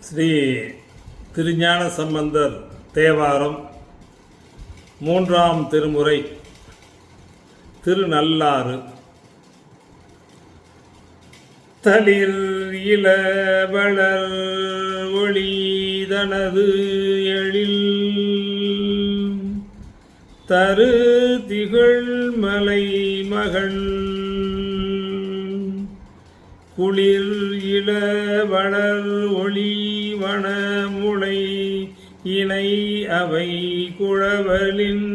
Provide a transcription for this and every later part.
ஸ்ரீ திருஞான சம்பந்தர் தேவாரம் மூன்றாம் திருமுறை திருநல்லாறு தளிர் இளவளர் ஒளிதனது எழில் தரு திகழ் மலை மகள் குளிர் இளவளர் ஒளி வனமுளை இணை அவை குழவலின்.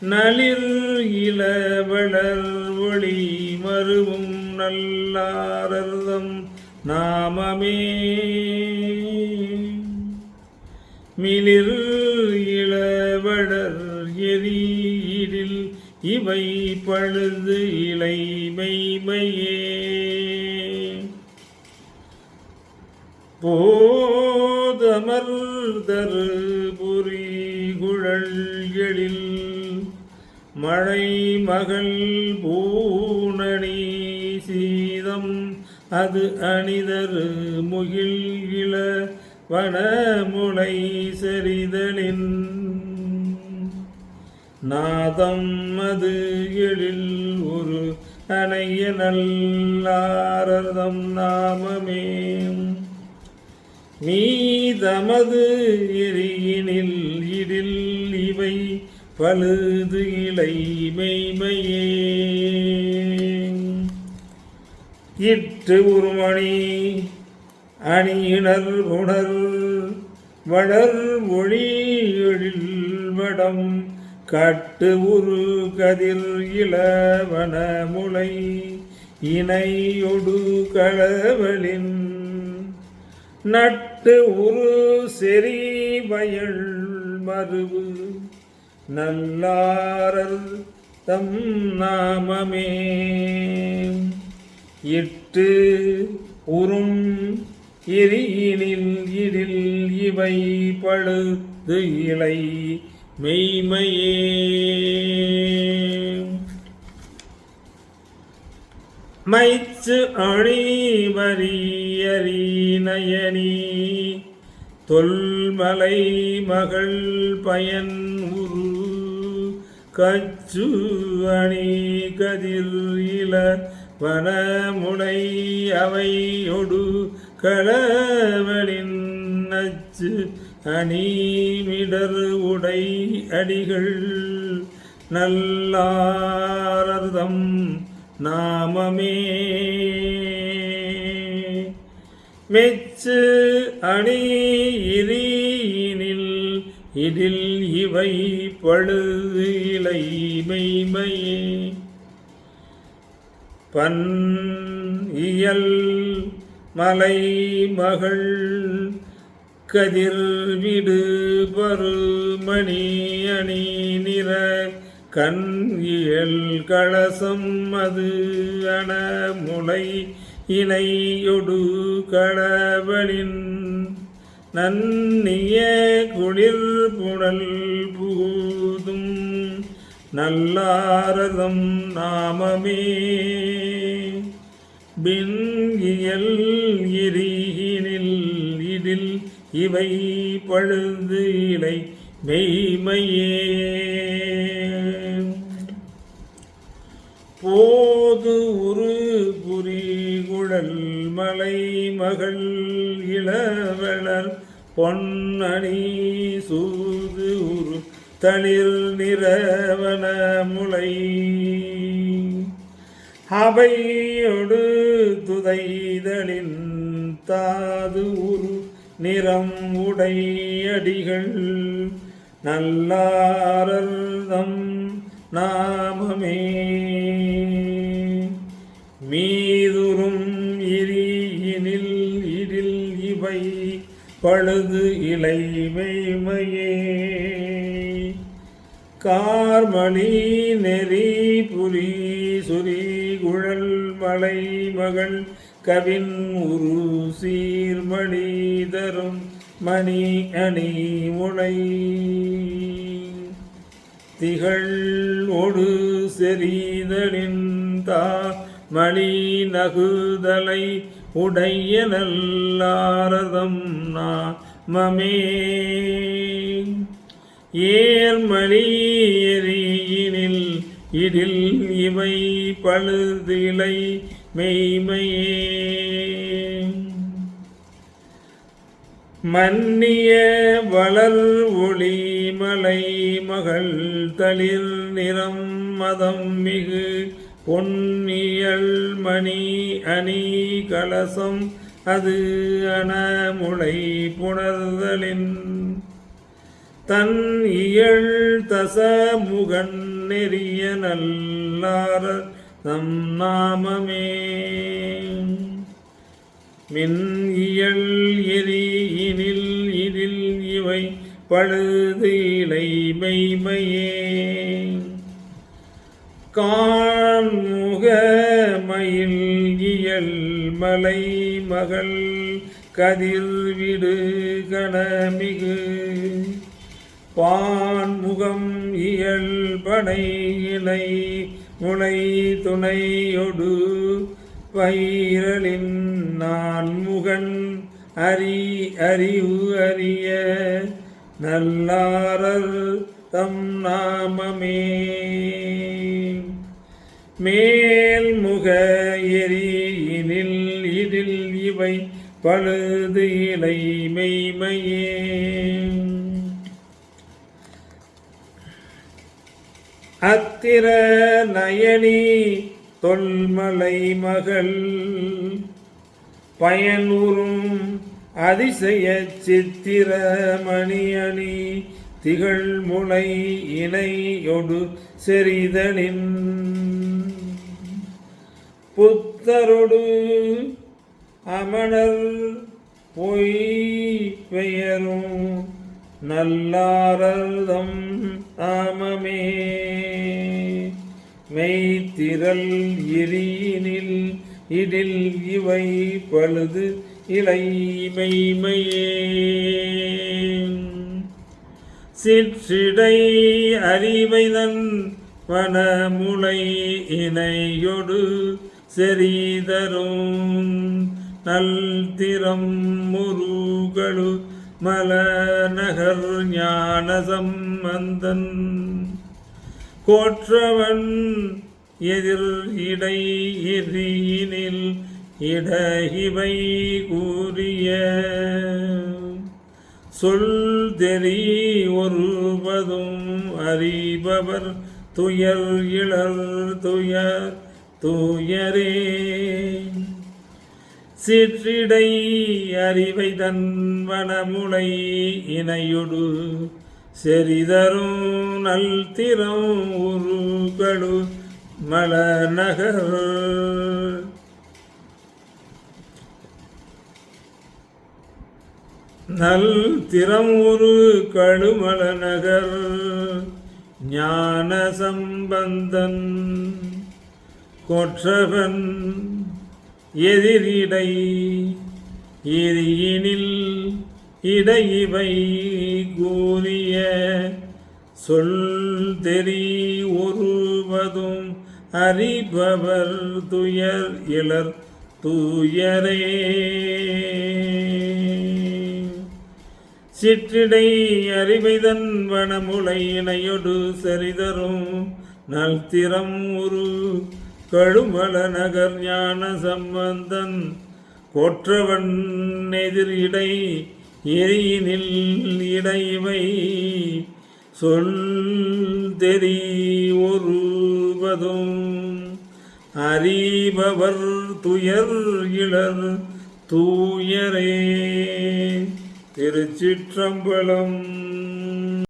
நளிர் இளவளர் ஒளி மருவும் நல்லாரதம் நாமமே. மிளிர் இளவடர் எரியிடில் இவை பழுது இலை மெய்மையே. போதமர்தரு புரி குழல் எழில் மழை மகள் பூணணி சீதம் அது அணிதரு முகில் இள வனமுளை செறிதலின் நாதம் அது எழில் ஒரு அணைய நல்லாரதம் நாமமே நீதமது எரியினில் இடில் இவை பழுது இலை மெய்மையே. இட்டு உருமணி அணியினர் உணர் வளர் மொழி எழில் வடம் கட்டு உரு கதிர் இளவன முளை இணையொடு களவலின் நட்டு உரு செறி வயல் மருவு நல்லாரல் தம் நாமமே. இட்டு உறும் எரியினில் இடில் இவை பழுது இலை மெய்மையே. மைச்சு அணி வரியறி தொல்மலை மகள் பயன் உரு கச்சு அணி கதிர் இல வனமுனை அவையொடு களவலின் நச்சு அணிமிடர் உடை அடிகள் நல்லாரதம் நாமமே. மெச்சு அணி இரியினில் இதில் இவை பழுது இலை மெய்மையே. பன் இயல் மலை மகள் கதிர் விடு பருமணி அணி நிற கண் இயல் கலசம் அது அணமுலை இணையொடு களவலின் நன்னிய குளிர் புடல் புகுதும் நல்லாரதம் நாமமே. பின் இயல் இதில் இவை பழுது இலை மெய்மையே. போது உரு புரி குழல் மலை மகள் இளவளர் பொன்னணி சூது உரு தளிர் நிறவன முளை அவையொடு துதைதலின் தாது உரு நிறம் உடையடிகள் நல்லாரர்தம் நாமமே. மீதுரும் இரியினில் இடில் இவை பழுது இலை மெய்மையே. கார்மணி நெறி புரி சுரீ மலை மகள் கவின் உரு சீர்மணி தரும் மணி அணி முளை திகழ் ஒடு செறிதலின் தா மணி நகுதலை உடைய நல்லாரதம் நாமமே ஏர்மணி எரியினில் இதில் இவை பழுதிலை மெய்மையே மன்னிய வளர் ஒளி மலை மகள் தளிர் நிறம் மதம் மிகு பொன்னியல் மணி அணி கலசம் அது அனமுளை புணர்தலின். தன் இயல் தசமுகன் நெறிய நல்லார தம் நாமமே. மின் இயல் எரி இனில் இதில் இவை பழுது இலை மெய்மையே. கான்முகமயில் இயல் மலை மகள் கதிர்விடு கணமிகு. பான்முகம் இயல் இலை முனை துணையொடு வைரலின் நான்முகன் அரி அறிவு அறிய நல்லாரர் தம் நாமமே. மேல்முக எரியினில் இதில் இவை பழுது இலை மெய்மையே. அத்திர நயனி தொல்மலை மகள். பயனுறும் அதிசய சித்திர மணியணி திகழ்முனை இணையொடு செறிதனின் புத்தரொடு அமணர் பொய் பெயரும் நல்லாரதம் தாமமே மெய்த்திரல் இரியினில் இதில் இவை பழுது இலை சிற்றிடை அறிவைதன் வனமுலை இணையொடு செறிதரும் நல்திறம் முருகளு மலநகர் ஞான சம்பந்தன் கோற்றவன் எதிர் இடை எரியினில் இவை கூறிய சொல் தெரி ஒருவதும் அறிபவர் துயர் இளர் துயர் துயரே. சிற்றிடை அறிவை தன்வனமுலை இணையொடு செறிதரும் நல் உருகடு உருகளு மலநகர். நல் திறமுரு கழுமல நகர் ஞான சம்பந்தன் கொற்றவன் எதிரிடை. எரியினில் இடையிவை கூறிய சொல் தெரி ஒருவதும் அறிபவர் துயர் இளர் தூயரே. சிற்றிடை அறிவைதன் வனமுலை இணையொடு சரிதரும் நல் திறம் உரு கழுமல நகர் ஞான சம்பந்தன் கொற்றவன் எதிர் இடை எரியினில் இடைவை சொல் தெரி ஒருவதும் அறிபவர் துயர் இளர் தூயரே திருச்சிற்றம்பலம்.